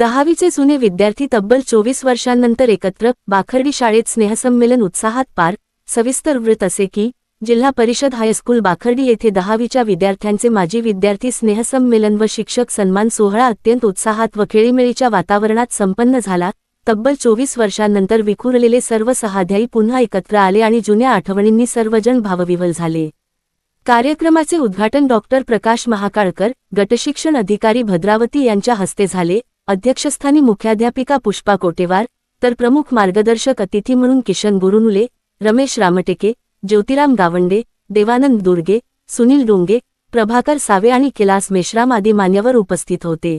दहावीचे जुने विद्यार्थी तब्बल चोवीस वर्षांनंतर एकत्र बाखर्डी शाळेत स्नेहसंमेलन उत्साहात पार सविस्तर वृत्त असे की जिल्हा परिषद हायस्कूल बाखर्डी येथे दहावीच्या विद्यार्थ्यांचे माजी विद्यार्थी स्नेहसंमेलन व शिक्षक सन्मान सोहळा अत्यंत उत्साहात व खेळीमेळीच्या वातावरणात संपन्न झाला. तब्बल चोवीस वर्षांनंतर विखुरलेले सर्व सहाध्यायी पुन्हा एकत्र आले आणि जुन्या आठवणींनी सर्वजण भावविवल झाले. कार्यक्रमाचे उद्घाटन डॉक्टर प्रकाश महाकाळकर गटशिक्षण अधिकारी भद्रावती यांच्या हस्ते झाले. अध्यक्षस्थानी मुख्याध्यापिका पुष्पा कोटेवार तर प्रमुख मार्गदर्शक अतिथी म्हणून किशन गुरुनुले रमेश रामटेके ज्योतिराम गावंडे देवानंद दुर्गे सुनील डोंगे प्रभाकर सावे आणि कैलास मेश्राम आदी मान्यवर उपस्थित होते.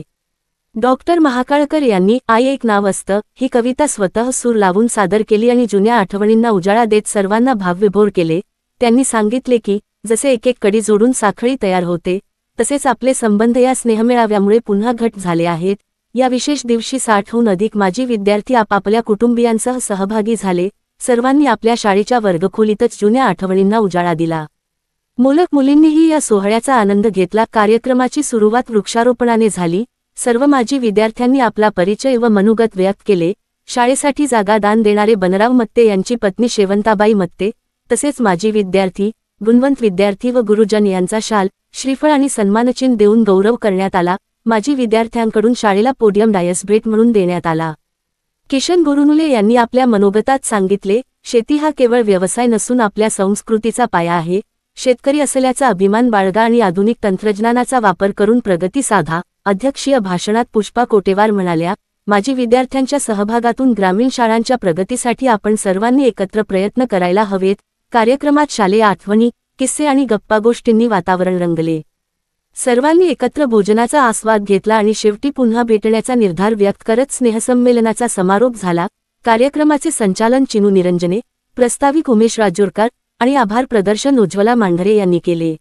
डॉक्टर महाकाळकर यांनी आई एक नाव असतं ही कविता स्वतः सूर लावून सादर केली आणि जुन्या आठवणींना उजाळा देत सर्वांना भावविभोर केले. त्यांनी सांगितले की जसे एक एक कडी जोडून साखळी तयार होते तसेच आपले संबंध या स्नेहमेळाव्यामुळे पुन्हा घट झाले आहेत. या विशेष दिवशी साठहून अधिक माजी विद्यार्थी आपापल्या कुटुंबियांसह सहभागी झाले. सर्वांनी आपल्या शाळेच्या वर्गखोलीतच जुन्या आठवणींना उजाळा दिला. मुलक मुलींनीही या सोहळ्याचा आनंद घेतला. कार्यक्रमाची सुरुवात वृक्षारोपणाने झाली. सर्व माजी विद्यार्थ्यांनी आपला परिचय व मनोगत व्यक्त केले. शाळेसाठी जागा दान देणारे बनराव मत्ते यांची पत्नी शेवंताबाई मत्ते तसेच माजी विद्यार्थी गुणवंत विद्यार्थी व गुरुजन यांचा शाल श्रीफळ आणि सन्मानचिन्ह देऊन गौरव करण्यात आला. माजी विद्यार्थ्यांकडून शाळेला पोडियम डायस भेट म्हणून देण्यात आला. किशन गुरुनुले यांनी आपल्या मनोगतात सांगितले शेती हा केवळ व्यवसाय नसून आपल्या संस्कृतीचा पाया आहे. शेतकरी असल्याचा अभिमान बाळगा आणि आधुनिक तंत्रज्ञानाचा वापर करून प्रगती साधा अध्यक्षीय भाषणात पुष्पा कोटेवार म्हणाल्या. माजी विद्यार्थ्यांच्या सहभागातून ग्रामीण शाळांच्या प्रगतीसाठी आपण सर्वांनी एकत्र प्रयत्न करायला हवेत. कार्यक्रमात शालेय आठवणी किस्से आणि गप्पागोष्टींनी वातावरण रंगले. सर्वांनी एकत्र भोजनाचा आस्वाद घेतला आणि शेवटी पुन्हा भेटण्याचा निर्धार व्यक्त करत स्नेहसंमेलनाचा समारोप झाला. कार्यक्रमाचे संचालन चिनू निरंजने प्रस्ताविक उमेश राजोरकर आणि आभार प्रदर्शन उज्ज्वला मांढरे यांनी केले.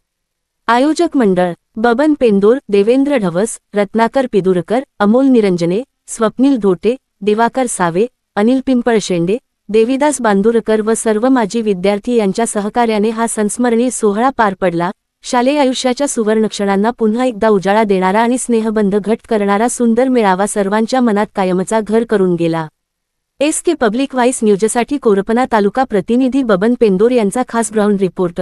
आयोजक मंडळ बबन पेंदोर देवेंद्र ढवस रत्नाकर पिदुरकर अमोल निरंजने स्वप्नील धोटे दिवाकर सावे अनिल पिंपळ शेंडे देविदास बांदुरकर व सर्व माजी विद्यार्थी यांच्या सहकार्याने हा संस्मरणीय सोहळा पार पडला. शालेय आयुष्याच्या सुवर्णक्षणांना पुन्हा एकदा उजाळा देणारा आणि स्नेहबंध घट करणारा सुंदर मेळावा सर्वांच्या मनात कायमचा घर करून गेला. एस के पब्लिक व्हाईस न्यूजसाठी कोरपना तालुका प्रतिनिधी बबन पेंदोर यांचा खास ग्राउंड रिपोर्ट.